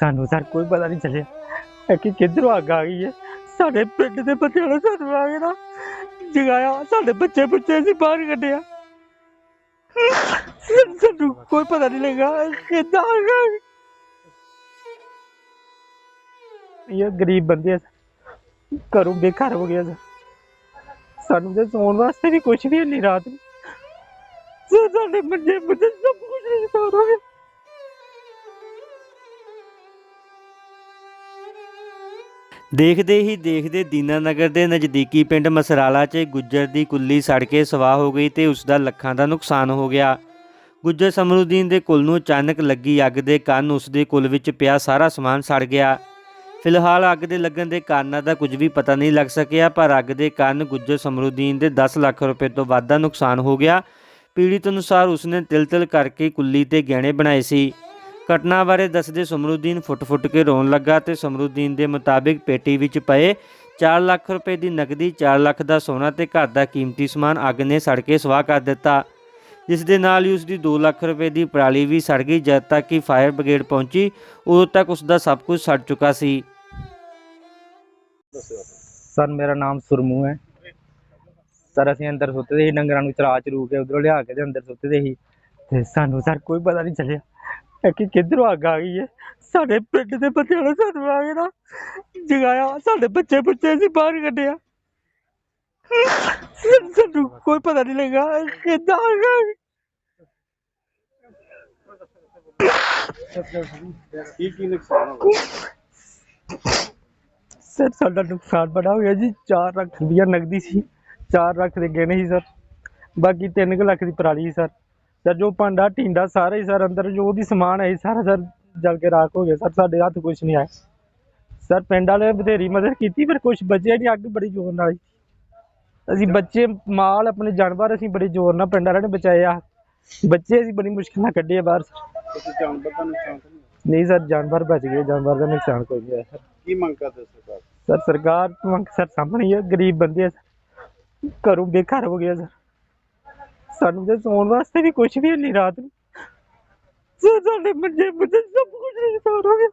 ਸਾਨੂੰ ਸਰ ਕੋਈ ਪਤਾ ਨਹੀਂ ਚੱਲਿਆ। ਕਿ ਕਿੱਧਰੋਂ ਅੱਗ ਆ ਗਈ ਹੈ? ਸਾਡੇ ਪਿੰਡ ਦੇ ਬੱਚਿਆਂ ਨੇ ਸਾਨੂੰ ਆ ਕੇ ਨਾ। ਜਗਾਇਆ, ਸਾਡੇ ਬੱਚੇ ਬੱਚੇ ਅਸੀਂ ਬਾਹਰ ਕੱਢਿਆ। ਸਾਨੂੰ ਕੋਈ ਪਤਾ ਨਹੀਂ ਲੱਗਾ ਕਿੱਦਾਂ ਆ ਗਈ ਇਹ ਗਰੀਬ ਬੰਦੇ ਆ ਘਰੋਂ ਬੇਘਰ ਹੋ ਗਿਆ ਸਰ। ਸਾਨੂੰ ਤੇ ਸੌਣ ਵਾਸਤੇ ਵੀ ਕੁਝ ਵੀ ਨਹੀਂ ਰਾਤ ਨੂੰ। ਸਾਡੇ ਮੰਜੇ ਮੁੰਡੇ ਸਭ ਕੁਝ ਨਹੀਂ ਹੋ ਗਿਆ ਦੇਖਦੇ ਹੀ ਦੇਖਦੇ ਦੀਨਾਨਗਰ ਦੇ ਨਜ਼ਦੀਕੀ ਪਿੰਡ ਮਸਰਾਲਾ 'ਚ ਗੁੱਜਰ ਦੀ ਕੁੱਲੀ ਸੜ ਕੇ ਸਵਾਹ ਹੋ ਗਈ ਤੇ ਉਸ ਦਾ ਲੱਖਾਂ ਦਾ ਨੁਕਸਾਨ ਹੋ ਗਿਆ। ਗੁੱਜਰ ਸਮਰੂਦੀਨ ਦੇ ਕੁੱਲ ਨੂੰ ਅਚਾਨਕ ਲੱਗੀ ਅੱਗ ਦੇ ਕਾਰਨ ਉਸ ਦੇ ਕੁੱਲ ਵਿੱਚ ਪਿਆ ਸਾਰਾ ਸਮਾਨ ਸੜ ਗਿਆ। ਫਿਲਹਾਲ ਅੱਗ ਦੇ ਲੱਗਣ ਦੇ ਕਾਰਨਾਂ ਦਾ ਕੁਝ ਵੀ ਪਤਾ ਨਹੀਂ ਲੱਗ ਸਕਿਆ, ਪਰ ਅੱਗ ਦੇ ਕਾਰਨ ਗੁੱਜਰ ਸਮਰੂਦੀਨ ਦੇ 10 ਲੱਖ ਰੁਪਏ ਤੋਂ ਵੱਧ ਦਾ ਨੁਕਸਾਨ ਹੋ ਗਿਆ। ਪੀੜਿਤ ਅਨੁਸਾਰ ਉਸਨੇ ਤਿਲ-ਤਿਲ ਕਰਕੇ ਕੁੱਲੀ ਤੇ ਗਹਿਣੇ ਬਣਾਏ ਸੀ। ਘਟਨਾ ਬਾਰੇ ਦੱਸਦੇ ਸਮਰੂਦੀਨ ਫੁੱਟ-ਫੁੱਟ ਕੇ ਰੋਣ ਲੱਗਾ ਤੇ ਸਮਰੂਦੀਨ ਦੇ ਮੁਤਾਬਿਕ ਪੇਟੀ ਵਿੱਚ ਪਏ 4 ਲੱਖ ਰੁਪਏ ਦੀ ਨਕਦੀ 4 ਲੱਖ ਦਾ ਸੋਨਾ ਤੇ ਘਰ ਦਾ ਕੀਮਤੀ ਸਮਾਨ ਅੱਗ ਨੇ ਸੜ ਕੇ ਸਵਾਹ ਕਰ ਦਿੱਤਾ। ਜਿਸ ਦੇ ਨਾਲ ਹੀ ਉਸ ਦੀ 2 ਲੱਖ ਰੁਪਏ ਦੀ ਪਰਾਲੀ ਵੀ ਸੜ ਗਈ, ਜਦ ਤੱਕ ਕਿ ਫਾਇਰ ਬ੍ਰਿਗੇਡ ਪਹੁੰਚੀ, ਉਦੋਂ ਤੱਕ ਉਸ ਦਾ ਸਭ ਕੁਝ ਸੜ ਚੁੱਕਾ ਸੀ। ਸਰ, ਮੇਰਾ ਨਾਮ ਸੁਰਮੂ ਹੈ। ਸਰ, ਅਸੀਂ ਅੰਦਰ ਸੁੱਤੇ ਦੇ ਸੀ, ਡੰਗਰਾਂ ਨੂੰ ਚਰਾ ਚਰੂ ਕੇ ਉਧਰੋਂ ਲਿਆ ਕੇ ਤੇ ਅੰਦਰ ਸੁੱਤੇ ਦੇ ਸੀ। ਤੇ ਸਾਨੂੰ ਸਰ, ਕੋਈ ਪਤਾ ਨਹੀਂ ਚੱਲਿਆ। ਕਿ ਕਿੱਧਰੋਂ ਅੱਗ ਆ ਗਈ ਹੈ? ਸਾਡੇ ਪਿੰਡ ਦੇ ਬੱਚਿਆਂ ਨੇ ਸਾਨੂੰ ਆ ਕੇ ਨਾ ਜਗਾਇਆ। ਸਾਡੇ ਬੱਚੇ ਬੱਚੇ ਅਸੀਂ ਬਾਹਰ ਕੱਢਿਆ। ਸਾਨੂੰ ਕੋਈ ਪਤਾ ਨਹੀਂ ਲੱਗਾ ਕਿੱਦਾਂ ਆ ਗਈ। ਕੀ ਕੀ ਨੁਕਸਾਨ ਹੋ ਗਿਆ? ਸਰ ਸਾਡਾ ਨੁਕਸਾਨ ਬੜਾ ਹੋ ਗਿਆ ਜੀ। 4 ਲੱਖ ਰੁਪਇਆ ਨਗਦੀ ਸੀ। 4 ਲੱਖ ਦੇ ਗਹਿਣੇ ਸੀ ਸਰ। ਬਾਕੀ 3 ਲੱਖ ਦੀ ਪਰਾਲੀ ਸੀ ਸਰ। ਸਰ ਜੋ ਭਾਂਡਾ ਟਿੰਡਾ ਸਾਰਾ ਹੀ ਸਰ ਅੰਦਰ ਜੋ ਵੀ ਸਮਾਨ ਹੈ ਸਾਰਾ ਸਰ ਜਲ ਕੇ ਰਾਖ ਹੋ ਗਿਆ। ਸਰ ਸਾਡੇ ਹੱਥ ਕੁਝ ਨਹੀਂ ਆਇਆ। ਸਰ ਪਿੰਡ ਵਾਲੇ ਬਥੇਰੀ ਮਦਦ ਕੀਤੀ ਪਰ ਕੁਝ ਬਚਿਆ ਨਹੀਂ ਅੱਗ ਬੜੀ ਜ਼ੋਰ ਨਾਲ ਅਸੀਂ ਬੱਚੇ ਮਾਲ ਆਪਣੇ ਜਾਨਵਰ ਅਸੀਂ ਬੜੇ ਜ਼ੋਰ ਨਾਲ ਪਿੰਡ ਵਾਲਿਆਂ ਨੇ ਬਚਾਇਆ। ਬੱਚੇ ਅਸੀਂ ਬੜੀ ਮੁਸ਼ਕਿਲ ਨਾਲ ਕੱਢੇ ਬਾਹਰ ਜਾਨਵਰ ਦਾ ਨੁਕਸਾਨ ਤਾਂ ਨਹੀਂ ਸਰ ਜਾਨਵਰ ਬਚ ਗਏ ਜਾਨਵਰ ਦਾ ਨੁਕਸਾਨ ਕੋਈ ਨਹੀਂ ਹੋਇਆ ਸਰ। ਕੀ ਮੰਗ ਕਰਦੇ ਸਰਕਾਰ ਸਰ ਸਰਕਾਰ ਤੋਂ ਮੰਗ ਸਰ ਸਾਹਮਣੇ ਹੀ ਗਰੀਬ ਬੰਦੇ ਆ ਸਰ। ਘਰੋਂ ਬੇਘਰ ਹੋ ਗਿਆ ਸਰ। ਸਾਨੂੰ ਤੇ ਸੌਣ ਵਾਸਤੇ ਵੀ ਕੁਝ ਵੀ ਨਹੀਂ ਰਾਤ ਨੂੰ। ਸਾਡੇ ਮੰਜੇ ਮੁੰਡੇ ਸਭ ਕੁਝ ਨਹੀਂ ਹੋ ਗਿਆ